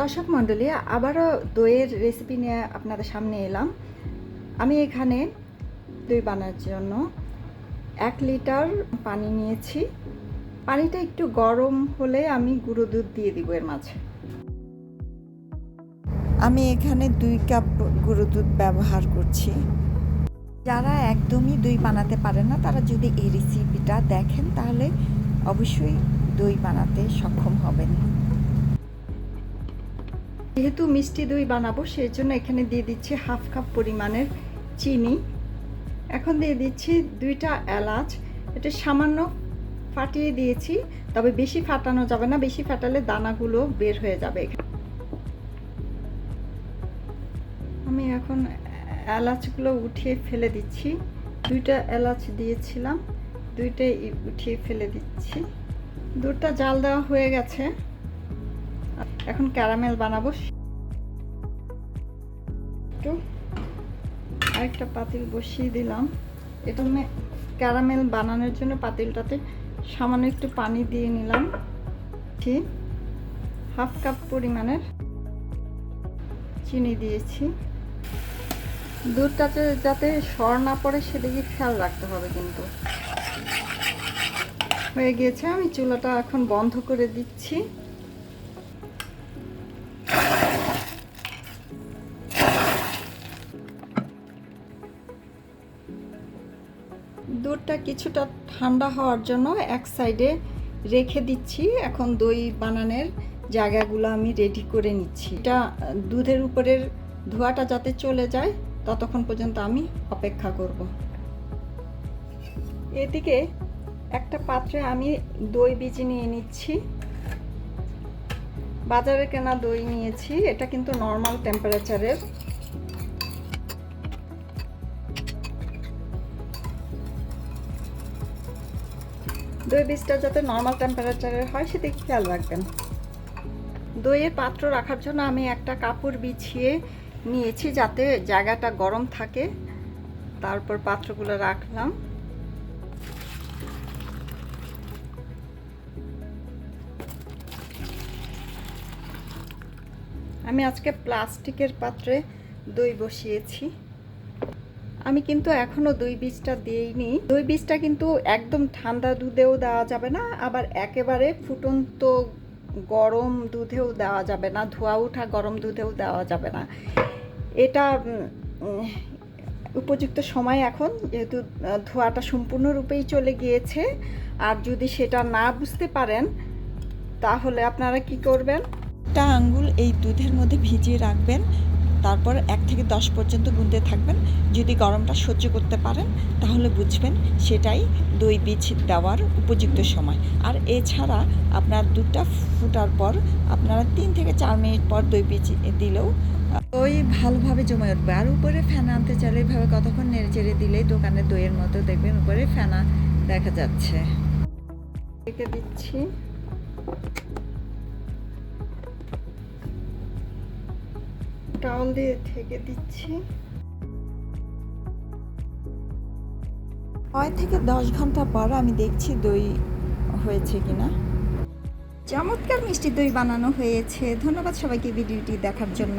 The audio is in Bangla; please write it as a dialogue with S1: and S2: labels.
S1: দর্শক মণ্ডলী, আবারও দইয়ের রেসিপি নিয়ে আপনাদের সামনে এলাম। আমি এখানে দই বানার জন্য এক লিটার পানি নিয়েছি। পানিটা একটু গরম হলে আমি গুঁড়ো দুধ দিয়ে দিব এর মাঝে। আমি এখানে দুই কাপ গুঁড়ো দুধ ব্যবহার করছি। যারা একদমই দই বানাতে পারে না, তারা যদি এই রেসিপিটা দেখেন, তাহলে অবশ্যই দই বানাতে সক্ষম হবেন। যেহেতু মিষ্টি দই বানাবো সেই জন্য এখানে দিয়ে দিচ্ছি হাফ কাপ পরিমাণের চিনি। এখন দিয়ে দিচ্ছি দুইটা এলাচ। এটা সামান্য ফাটিয়ে দিয়েছি, তবে বেশি ফাটানো যাবে না, বেশি ফাটালে দানাগুলো বের হয়ে যাবে আমি এখন এলাচগুলো উঠিয়ে ফেলে দিচ্ছি। দুইটা এলাচ দিয়েছিলাম, দুইটাই উঠিয়ে ফেলে দিচ্ছি। দুধটা জাল দেওয়া হয়ে গেছে। এখন ক্যারামেল বানাবো। একটু আরেকটা পাতিল বসিয়ে দিলাম। এটা ক্যারামেল বানানোর জন্য পাতিলটাতে সামান্য একটু পানি দিয়ে নিলাম। ঠিক হাফ কাপ পরিমাণের চিনি দিয়েছি। দুধটাতে যাতে সর না পড়ে সেদিকে খেয়াল রাখতে হবে কিন্তু। হয়ে গিয়েছে, আমি চুলাটা এখন বন্ধ করে দিচ্ছি। দুধটা কিছুটা ঠান্ডা হওয়ার জন্য এক সাইডে রেখে দিচ্ছি। এখন দই বানানোর জায়গাগুলো আমি রেডি করে নিচ্ছি। এটা দুধের উপরের ধোঁয়াটা যাতে চলে যায়, ততক্ষণ পর্যন্ত আমি অপেক্ষা করব। এদিকে একটা পাত্রে আমি দই বীজ নিয়ে নিচ্ছি। বাজারে কেনা দই নিয়েছি। এটা কিন্তু নর্মাল টেম্পারেচারের দই বীজটা যাতে নর্মাল টেম্পারেচারের হয় সেদিকে খেয়াল রাখবেন। দইয়ের পাত্র রাখার জন্য আমি একটা কাপড় বিছিয়ে নিয়েছি যাতে জায়গাটা গরম থাকে। তারপর পাত্রগুলো রাখলাম। আমি আজকে প্লাস্টিকের পাত্রে দই বসিয়েছি। আমি কিন্তু এখনও দই বীজটা দিইনি। দই বীজটা কিন্তু একদম ঠান্ডা দুধেও দেওয়া যাবে না, আবার একেবারে ফুটন্ত গরম দুধেও দেওয়া যাবে না, ধোয়া ওঠা গরম দুধেও দেওয়া যাবে না। এটা উপযুক্ত সময় এখন, যেহেতু ধোয়াটা সম্পূর্ণরূপেই চলে গিয়েছে। আর যদি সেটা না বুঝতে পারেন, তাহলে আপনারা কি করবেন? একটা আঙ্গুল এই দুধের মধ্যে ভিজিয়ে রাখবেন। তারপর এক থেকে দশ পর্যন্ত গুনতে থাকবেন। যদি গরমটা সহ্য করতে পারেন তাহলে বুঝবেন সেটাই দই বীজ দেওয়ার উপযুক্ত সময়। আর এছাড়া আপনার দুধটা ফুটার পর আপনারা তিন থেকে চার মিনিট পর দই বীজ দিলেও দই ভালোভাবে জমে উঠবে। আর উপরে ফ্যান আনতে চাইলে এভাবে কতক্ষণ নেড়ে চেড়ে দিলেই দোকানে দইয়ের মতো দেখবেন উপরে ফ্যানা দেখা যাচ্ছে। রেখে দিচ্ছি। টাওয়াল দিয়ে থেকে দিচ্ছি। ছয় থেকে দশ ঘণ্টা পর আমি দেখছি দই হয়েছে কিনা। চমৎকার মিষ্টি দই বানানো হয়েছে। ধন্যবাদ সবাইকে ভিডিওটি দেখার জন্য।